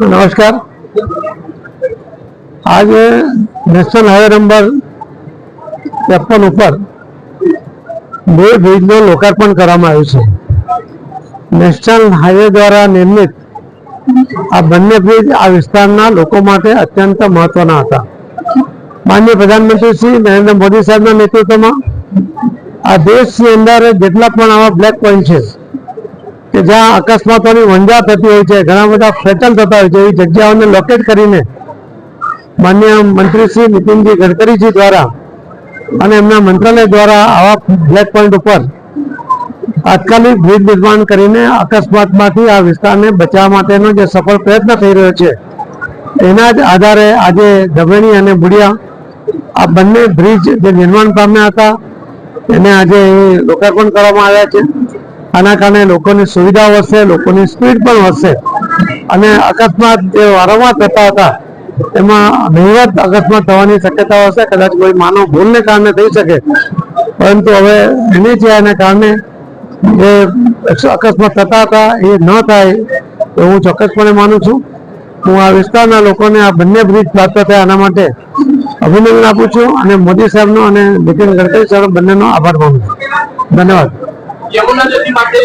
નમસ્કાર. આજે national highway number ત્રેપન ઉપર બે બ્રિજનું લોકાર્પણ કરવામાં આવ્યું છે. નેશનલ હાઈવે દ્વારા નિર્મિત આ બંને બ્રિજ આ વિસ્તારના લોકો માટે અત્યંત મહત્વના હતા. માન્ય પ્રધાનમંત્રી શ્રી નરેન્દ્ર મોદી સાહેબના નેતૃત્વમાં આ દેશની અંદર જેટલા પણ આવા બ્લેક પોઈન્ટ છે કે જ્યાં અકસ્માતોની વંજા થતી હોય છે, ઘણા બધા ફેટલ થતા હોય છે, એવી જગ્યાઓને લોકેટ કરીને માન્ય મંત્રી શ્રી નીતિનજી ગડકરીજી દ્વારા અને એમના મંત્રાલય દ્વારા આવા બ્લેક પોઈન્ટ ઉપર તાત્કાલિક બ્રિજ નિર્માણ કરીને અકસ્માતમાંથી આ વિસ્તારને બચાવવા માટેનો જે સફળ પ્રયત્ન થઈ રહ્યો છે, એના જ આધારે આજે ધવેણી અને બુડિયા આ બંને બ્રિજ જે નિર્માણ પામ્યા હતા, એને આજે લોકાર્પણ કરવામાં આવ્યા છે. આના કારણે લોકોની સુવિધા વધશે, લોકોની સ્પીડ પણ વધશે. અને અકસ્માત જે વારંવાર થતા હતા, એમાં નહિવત અકસ્માત થવાની શક્યતા હશે, કદાચ કોઈ માનવ ભૂલને કારણે થઈ શકે. પરંતુ હવે એનએચઆઈને કારણે જે અકસ્માત થતા હતા, એ ન થાય તો હું ચોક્કસપણે માનું છું. હું આ વિસ્તારના લોકોને આ બંને બ્રિજ પ્રાપ્ત થયા આના માટે અભિનંદન આપું છું અને મોદી સાહેબનો અને નીતિન ગડકરી સાહેબ બંનેનો આભાર માનું છું. ધન્યવાદ. યમુના નદી માટે